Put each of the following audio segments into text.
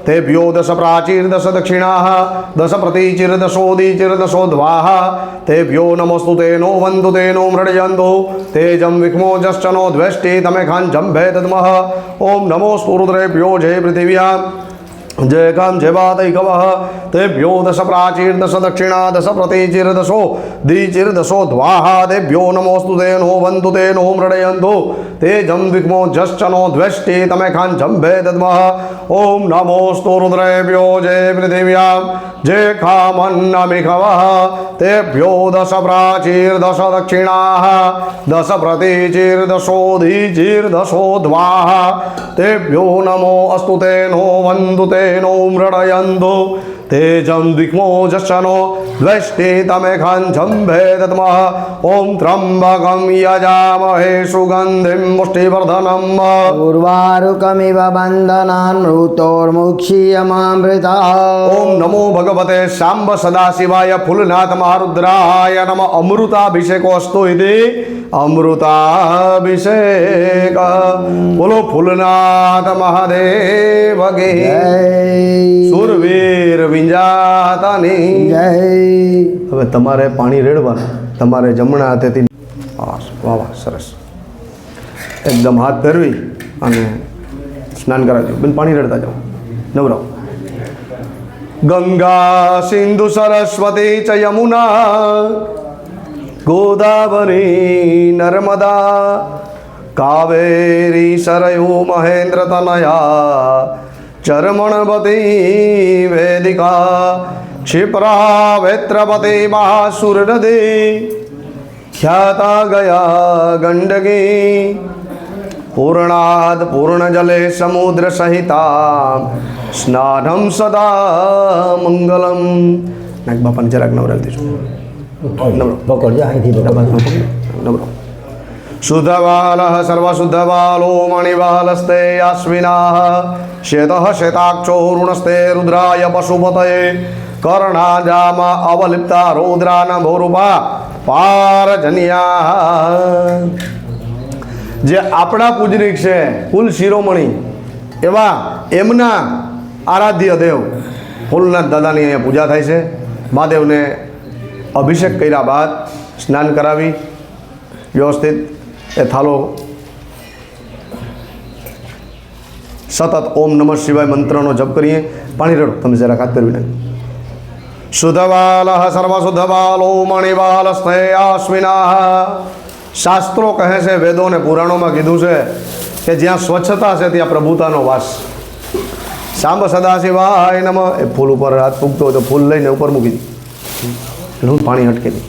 સહસ્ત્રયો જનવદન વાનિ તનમસી ઓમ નમોસ્તુ રુદ્રેભ્યો જય પૃથિવ્યામ જય કામ જય વર્ખમિગવઃ તેભ્યો દશ પ્રાચીર દશ દક્ષિણાः દશ પ્રતિચિર દશોદીચિર દશોદ્વાः તેભ્યો નમસ્તુ તેનો જય કામ કામ જય વાતૈકવઃ તેભ્યો દશ પ્રાચીર દશ દક્ષિણા દશ પ્રતિચિર દશો દીચિર દશો દ્વાહા તેભ્યો નમોસ્તુ તેનો વંદુ તેનો મૃડયન્તો તેજં વિક્મો જશ્ચનો દ્વેષ્ટિ તમે ખાન જંભે દદ્મઃ ઓમ નમોસ્તુ રુદ્રેભ્યો જય પૃથિવ્યામ જય ખામન્નમિખવઃ તેભ્યો દશ પ્રાચીર દશ દક્ષિણા દશ પ્રતિચિર દશો દ્વાહા તેભ્યો નમો અસ્તુ તે નો વંતુ મૃડયન્તો તેજં દિગ્મો જશનો દ્વેષ્ટિ તમે ખાન જંભે દદ્મઃ ઓમ ત્રંબકમ યજામહે સુગંધિમ પુષ્ટિવર્ધનમ ઉર્વારુકમિવ બંધનાન મૃતોર્મુક્ષીયમામૃતા ઓમ નમો ભગવતે શાંબ સદાશિવાય ફૂલનાથ મહારુદ્રાય નમ અમૃતાભિષેકો. બોલો ફૂલનાથ મહાદેવ ગે સુરવીર વિંજાતાની. જય. હવે તમારે પાણી રેડવાનું. તમારે જમણા હાથેથી વાહ વાહ સરસ. એકદમ હાથ ફેરવી અને સ્નાન કરાવજો. બેન પાણી રેડતા જાઓ. નવરાવ ગંગા સિંધુ સરસ્વતી ચ યમુના ગોદાવરી નર્મદા કાવેરી સરયુ મહેન્દ્ર તનયા ચરમણવતી વેદિકા ક્ષિપ્રા વેત્રપતિ મહાસુર નદી ખ્યાતા ગયા ગંડકી પૂર્ણાદ પૂર્ણજલે સમુદ્ર સહિતા સ્નાનમ સદા મંગલમ નાગ બાપાને જરાક નવરાવી દેજો શુદ્ધવાલ સર્વશુદ્ધવાલો મણિવાલસ્તે અશ્વિના શ્વેત શ્વેતાક્ષો ઋણસ્તે રુદ્રાય પશુપતये કર્ણાજામાં અવલિપ્તા રૌદ્રાન ભોરૂપા પારજન્યા। જે આપણા પૂજનીક છે કુલ શિરોમણી એવા એમના આરાધ્ય દેવ ફૂલનાથ દાદાની અહીંયા પૂજા થાય છે મહાદેવને અભિષેક કર્યા બાદ સ્નાન કરાવી, વ્યવસ્થિત એ થાલો સતત ઓમ નમઃ શિવાય મંત્રનો જપ કરીએ. પાણી રડો, તમે જરા હાથ કરવી નાખ શુદ્ધવાલ સર્વશુદ્ધવાલો મણિવાલસ્તે શાસ્ત્રો કહે છે, વેદો અને પુરાણોમાં કીધું છે કે જ્યાં સ્વચ્છતા છે ત્યાં પ્રભુતાનો વાસ. સાંબ સદાશિવાય નમ. એ ફૂલ ઉપર હાથ પૂગતો હોય તો ફૂલ લઈને ઉપર મૂકી દી. એટલે હું પાણી અટકે નહીં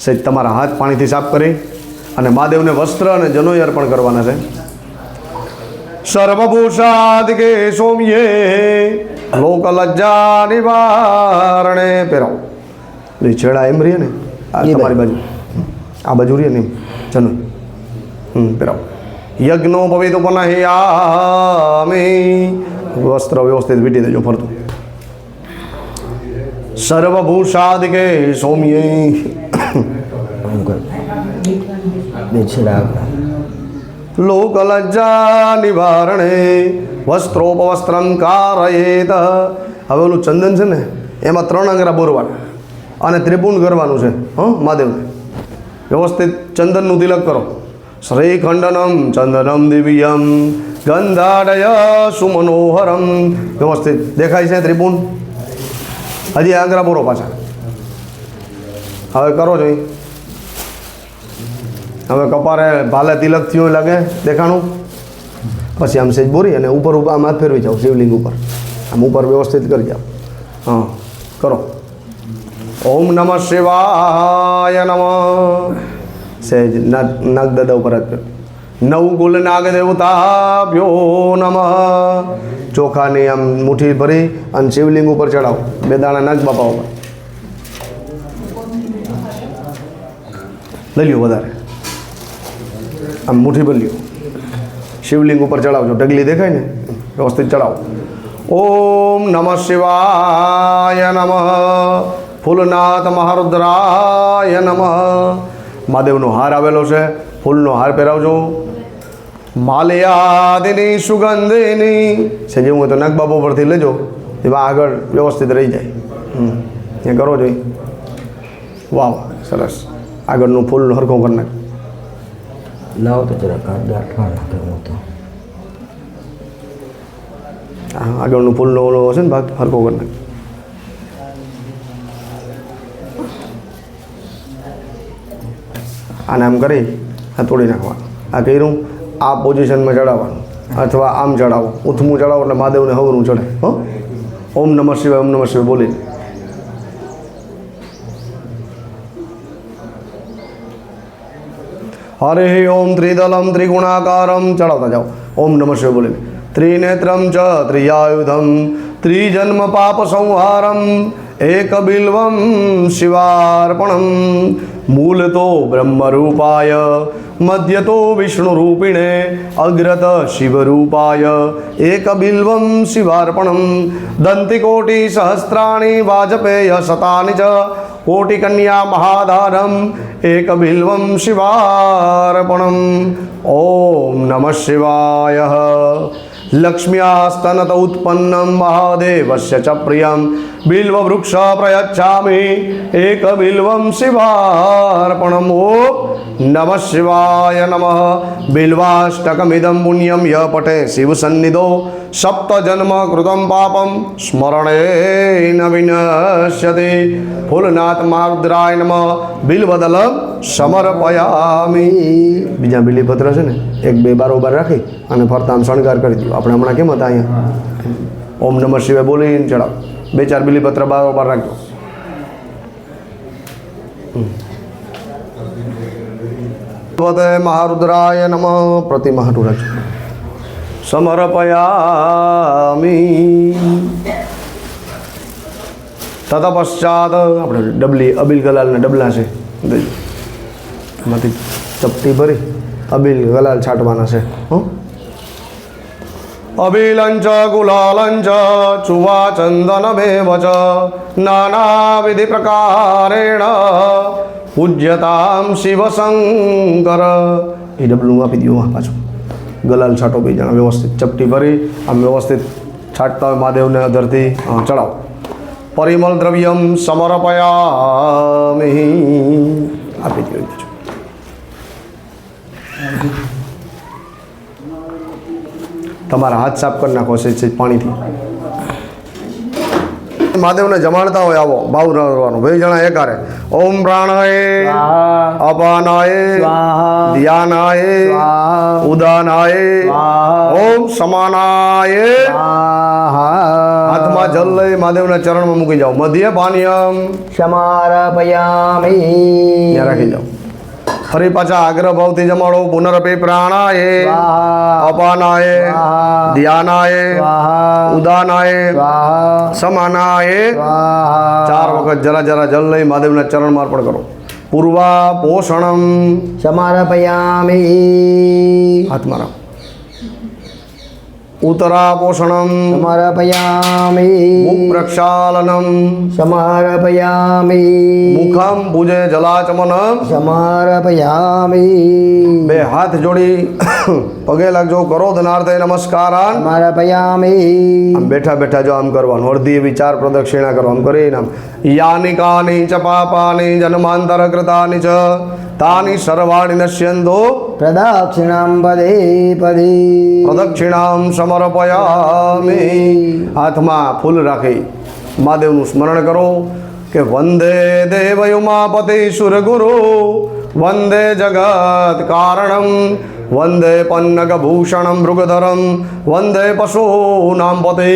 સહેજ તમારા હાથ પાણીથી સાફ કરી અને મહાદેવને વસ્ત્ર અને જનોય અર્પણ કરવાના છે. સર્વભૂષાદ કે સોમ્યે લોક લજ્જા નિવારણે પહેરાવો. એટલે છેડા એમ રહીએ ને? આ તમારી બાજુ. આ બાજુ રહીએ ને એમ. જનોય હમ પહેરાવો. યજ્ઞો ભવિત પવિત્ર પનહયામી. વસ્ત્ર વ્યવસ્થિત વીટી દેજો ફરતું. સર્વભૂષાદિકે છેડા લોકલજ્જા નિવારણે વસ્ત્રોપવસ્ત્રમ કારયેત હવે ઓલું ચંદન છે ને, એમાં ત્રણ આંગરા બોરવાના અને ત્રિપુણ કરવાનું છે, હં, મહાદેવને. વ્યવસ્થિત ચંદનનું તિલક કરો. શ્રીખંડનમ ચંદનમ દિવ્યમ, ગંધાડય સુમનોહરમ. વ્યવસ્થિત. દેખાય છે ત્રિપુંડ? હજી આગ્રા બોરો પાછા. હવે કરો છો ઈ. હવે કપારે ભાલે તિલક થયું લાગે દેખાણું. પછી આમ સેજ બોરી અને ઉપર આમ હાથ ફેરવી જાઓ, શિવલિંગ ઉપર. આમ ઉપર વ્યવસ્થિત કરી જાઓ. હા, કરો. ઓમ નમઃ શિવાય નમઃ. સેજ નાગ દાદા ઉપર હાથ ફેરવો. નવકુલ નાગ દેવતાભ્યો નમઃ ચોખાની આમ મુઠ્ઠી ભરી અને શિવલિંગ ઉપર ચડાવો બે દાણા નાગ બાપા ઉપર લઈ લ્યો વધારે આમ મુઠ્ઠી ભરી લ્યો શિવલિંગ ઉપર ચડાવજો ડગલી દેખાય ને વ્યવસ્થિત ચડાવો ઓમ નમઃ શિવાય નમઃ ફૂલનાથ મહારુદ્રાય નમઃ મહાદેવનો હાર આવેલો છે ફૂલનો હાર પહેરાવજો. માલયાદિની સુગંધની. છે જેવું હોય તો નાગબાબો પરથી લેજો. એમાં આગળ વ્યવસ્થિત રહી જાય. એ કરો જોઈએ વાહ સરસ. આગળનું ફૂલ હરખો કરી નાખ. લાવો તો જરાક આ ગાંઠવા નાખે હું તો. હા આગળનું ફૂલનો ઓલો હશે ને ભાગ હરખો કરી નાખ. આને આમ કરી. આ તોડી નાખવાનું. આ કર્યું, આ પોઝિશનમાં ચડાવવાનું. અથવા આમ ચડાવો, ઉથમું ચડાવો એટલે મહાદેવને હવરું ચડે. હો? ઓમ નમઃ શિવાય, ઓમ નમઃ શિવાય, બોલી હરે ઓમ ત્રિદલમ ત્રિગુણાકારમ. ચડાવતા જાઓ. ઓમ નમઃ શિવાય બોલીને ત્રિનેત્રમ ચ ત્રિયાયુધમ. ત્રિજન્મ પાપ સંહારમ. એક બિલ્વમ શિવાર્પણમ મૂલતો બ્રહ્મરૂપાય મધ્યતો વિષ્ણુરૂપિણે અગ્રત શિવરૂપાય એક બિલ્વમ શિવાર્પણમ દંતિકોટી સહસ્રાણી વાજપેય શતાની ચ કોટિકન્યા મહાધારમ એક બિલ્વમ શિવાર્પણમ ઓમ નમઃ શિવાય લક્ષ્મ્યાસ્તનત ઉત્પન્નમ મહાદેવસ્ય ચ પ્રિયમ બિલ્વવૃક્ષ પ્રયચ્છામી એક બિલ્વમ શિવાર્પણ ઓમ નમઃ શિવાય નમઃ બિલ્વાષ્ટકમિદં પુણ્યમ ય પટે શિવસન્નિધો સપ્ત જન્મ કૃતમ પાપમ સ્મરણે નવિનશ્યતે ફૂલનાથ મારુદ્રાય નમઃ બિલ્વદલમ સમર્પયામી બીજા બિલીપત્ર છે ને એક બે બારોબાર રાખી અને ફરતા આમ શણગાર કરી દીધું. આપણે હમણાં કેમ હતા અહીંયા? ઓમ નમઃ શિવાય બોલીને ચડાવ. બે ચાર બિલીપત્ર બારોબાર રાખજો. મહારુદ્રાય નમ પ્રતિમા હાટું રાખજો સમર્પયામિ. તત પશ્ચાત આપણે ડબલી અબિલ ગલાલના ડબલા છે. એમાંથી ચપટી ભરી અબિલ ગલાલ છાંટવાના છે. હો? અબિલંચ ગુલાલંચ ચુવા ચંદન બેવ ચ નાનાવિધિ પ્રકારેણ પૂજ્યતામ શિવશંકર એ ડબલું આપી દઉં પાછું ગલાલ છાંટો બી જણા વ્યવસ્થિત ચપટી ભરી આમ વ્યવસ્થિત છાંટતા હોય મહાદેવને અધરથી ચડાવો પરિમલ દ્રવ્યમ સમર્પયામિ આપી દો તમારા હાથ સાફ કરી નાખો છે પાણીથી. મહાદેવને જમાડતા હોય આવો ભાવ રહેવાનો ભાઈ જણા એકારે ઓમ પ્રાણાય અપાનાય ધ્યાનાય ઉદાનાય ઓમ સમાનાય. હાથમાં જલ લઈ મહાદેવના ચરણમાં મૂકી જાઓ. મધ્ય પાનીયમ. સમારપયામિ રાખી જાઓ. ફરી પાછા આગ્રહ ભાવથી જમાડો. પુનરપે પ્રાણાય અપાનાય ધ્યાનાય ઉદાનાય સમાનાય. ચાર વખત જરા જરા જલ લઈ મહાદેવના ચરણમાં અર્પણ કરો. પૂર્વા પોષણમ સમારપયામી. હાથમાં રાખો ઉત્તરા પોષણમ સમર્પયામિ મુખ પ્રક્ષાલનમ સમર્પયામિ મુખમ પૂજે જલાચમનમ સમર્પયામિ બે હાથ જોડી પગે લાગજો કરો ધનાર્થે નમસ્કારાન સમર્પયામિ આમ બેઠા બેઠા જો આમ કરવાનું અડધી એવી ચાર પ્રદક્ષિણા કરો આમ કરીને આમ યાની કાની ચ પાપાની જન્માંતર કૃતાની ચ તાની સર્વાણી નશ્યંતો પ્રદક્ષિણામ પદે પદે પ્રદક્ષિણામ સમર્પયામિ હાથમાં ફૂલ રાખી મહાદેવનું સ્મરણ કરો કે વંદે દેવયુમાપતિ સુરગુરુ વંદે જગત કારણમ વંદે પન્નગભૂષણમ મૃગધરમ વંદે પશૂનામ પતે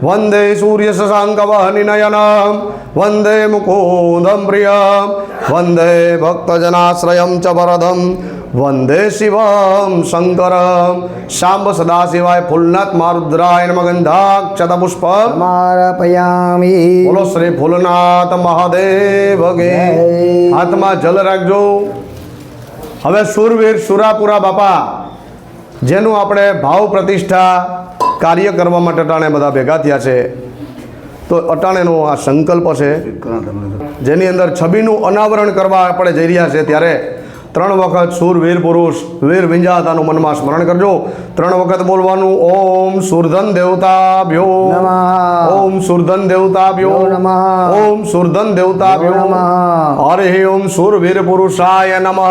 વંદે સૂર્ય શશાંકવહનિનયનમ વંદે મુકુંદમ પ્રિયમ વંદે ભક્તજનાશ્રયમ ચ વરદમ વંદે શિવમ શંકરમ શાંબ સદાશિવાય ફૂલનાથ મારુદ્રાય નમ ગંધાક્ષત પુષ્પ સમર્પયામિ બોલો શ્રી ફૂલનાથ મહાદેવ ગે. હાથમાં જલ રાખજો હવે સુરવીર સુરાપુરા બાપા જેનું આપણે ભાવ પ્રતિષ્ઠા કાર્ય કરવા માટે અટાણે બધા ભેગા થયા છે તો અટાણેનો આ સંકલ્પ છે જેની અંદર છબીનું અનાવરણ કરવા આપણે જઈ રહ્યા છે ત્યારે ત્રણ વખત સુર વીર પુરુષ વીર વિંજાતાનું મનમાં સ્મરણ કરજો. ત્રણ વખત બોલવાનું ઓમ સુરધન દેવતાભ્યો. નમઃ. ઓમ સુરધન દેવતાભ્યો. નમઃ. ઓમ સુરધન દેવતાભ્યો. નમઃ. હરે ઓમ સુરવીર પુરુષાય નમઃ.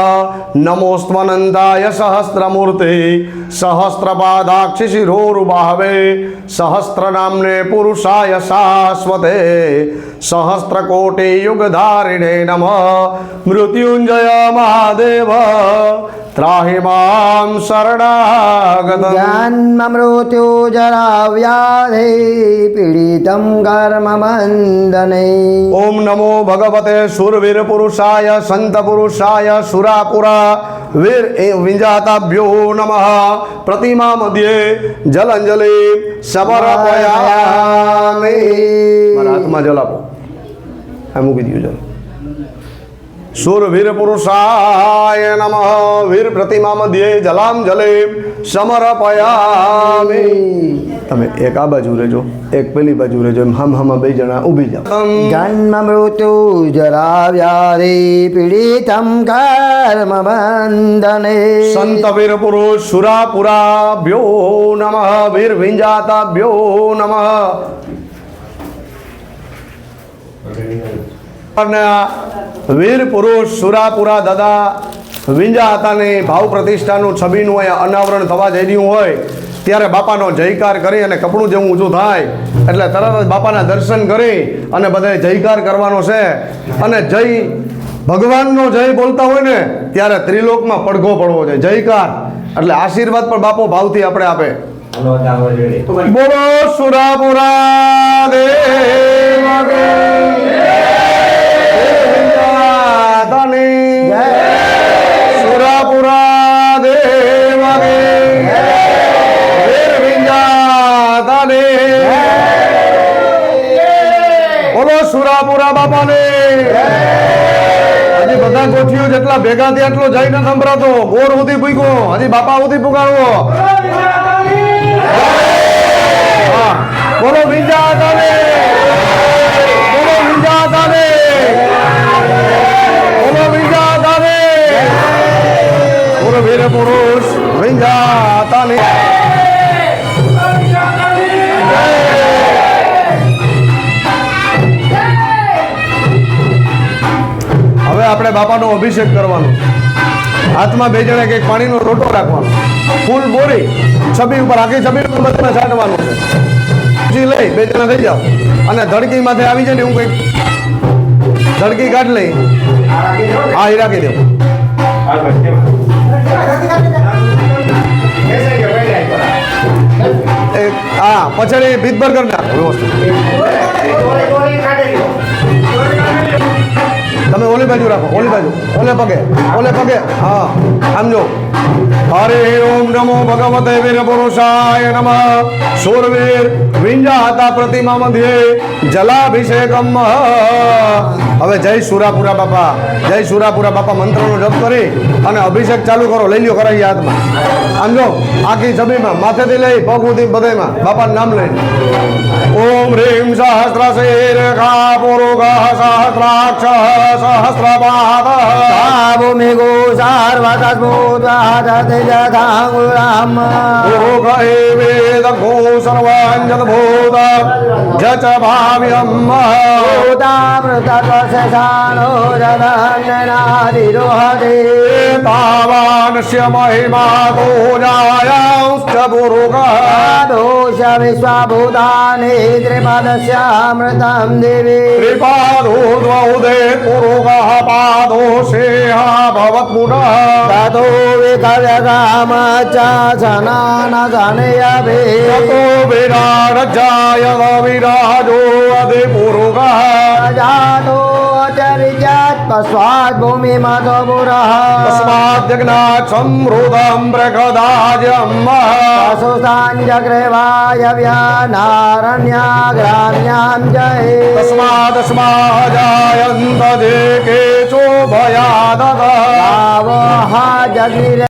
નમોસ્ત્વનંતાય સહસ્રમૂર્તિ સહસ્રપાદાક્ષિ શિરોરુબાહવે સહસ્રનામ્ને પુરુષાય શાશ્વતે સહસ્રકોટિ યુગધારિણે નમઃ. મૃત્યુંજય મહાદેવ. ત્રાહિ મામ શરણાગતમ જન્મ મૃત્યુ જરા વ્યાધિ પીડિતમ કર્મ બંધને ઓમ નમો ભગવતે સુરવીર પુરુષાય સંત પુરુષાય સુરાપુરા વીર એ વિંજાતાભ્યો નમઃ પ્રતિમા મધ્યે જલંજલિ સમર્પયામિ મારા હાથમાં જલ આપો આ મૂકી દીધું જલ સુરવીર પુરુષાય નમઃ વીર પ્રતિમા મધ્યે જલાંજલિ સમર્પયામિ તમે એક આ બાજુ રહેજો એક પેલી બાજુ રહેજો એમ હમ હમ બે જણા ઊભી જાઓ જન્મ મૃત્યુ જરા રે પીડિતમ કર્મ બંધને સંત વીર પુરુષ સુરાપુરા ભ્યો નમઃ વીર વિંજાતા ભ્યો નમઃ વીર પુરુષ સુરાપુરા દાદા વિંજાતાની ભાવ પ્રતિષ્ઠાનું છબીનું અહીંયા અનાવરણ થવા જઈ રહ્યું હોય ત્યારે બાપાનો જયકાર કરી અને કપડું જેવું ઊંચું થાય એટલે તરત જ બાપાના દર્શન કરી અને બધાએ જયકાર કરવાનો છે. અને જય ભગવાનનો જય બોલતા હોય ને ત્યારે ત્રિલોકમાં પડઘો પડવો છે જયકાર એટલે આશીર્વાદ પણ બાપો ભાવથી આપણે આપે. બોલો સુરાપુરા દેવ જેટલા આટલો જઈ ન સંભળાતો બોર સુધી પૂગ્યો હજી બાપા સુધી પુગાડવો. બોલો વિંજાતાને અભિષેક કરવાનો. હાથમાં બે જણા કંઈક પાણીનો રોટો રાખવાનો. ફૂલ બોરી, છબી ઉપર આખી છબી ઉપર બધા છાંટવાનું છે. લઈ, બે જણા થઈ જાઓ. અને ધડકી માથે આવી જાય ને હું કંઈક. ધડકી કાઢ લઈ. હા, એ રાખી દેવું હા, પછી ભીતભર કરી નાખો. વ્યવસ્થિત તમે ઓલી બાજુ રાખો ઓલી બાજુ. ઓલે પગે ઓલે પગે. હા આમ હરે ઓમ નમો ભગવતે વીર નમઃ શૂરવીર વિંજાતા પ્રતિમા મધ્યે જલાભિષેકમ હવે જય સુરાપુરા બાપા, જય સુરાપુરા બાપા મંત્રનો જપ કરી અને અભિષેક ચાલુ કરો, લઈ લ્યો કરાઈ હાથમાં આમ જો, આખી છબીમાં માથેથી લઈ પગ સુધી બધામાં બાપાનું નામ લઈ ઓમ હ્રીમ સહસ્રશીર્ષા પુરુગઃ સહસ્રાક્ષ સહસ્રપાદ. ભૂમિગો સાર્વતસ્ભૂતાદતિજથાંગુરામ પુરુગ વેદ ગો સર્વાંજન ભૂત જચ ભાવ્યમ ભૂતામૃતત્વશેષાનો જગન્નાધિરોહતે તાવાનસ્ય મહિમા તો જાયાંશ્ચ પુરુગઃ દોષ વિશ્વભૂતાनि ત્રિપદસ્યામૃतं દેવી ત્રિપાદો દ્વૌદે પુરુગઃ પાદો શેહ ભવત્પુનઃ તતો વિકવ્યકામ ચ જનાન જનયભે તતો વિરાટ જાય વિરાજો અધિ પુરુગઃ. જાતો ચ વિજ્ઞાત્મ તસ્વાદ ભૂમિ મતો પુરઃ. તસ્માદ્યજ્ઞાત સમૃદ્ધમ પ્રગદાજમ પશુસ્તાન્યગ્રેવાયવ્યાનારણ્યા ગ્રામ્યામ જય. તસ્માદસ્માજાયંત જે કેચો ભયાદત ગાવો હા જગીરે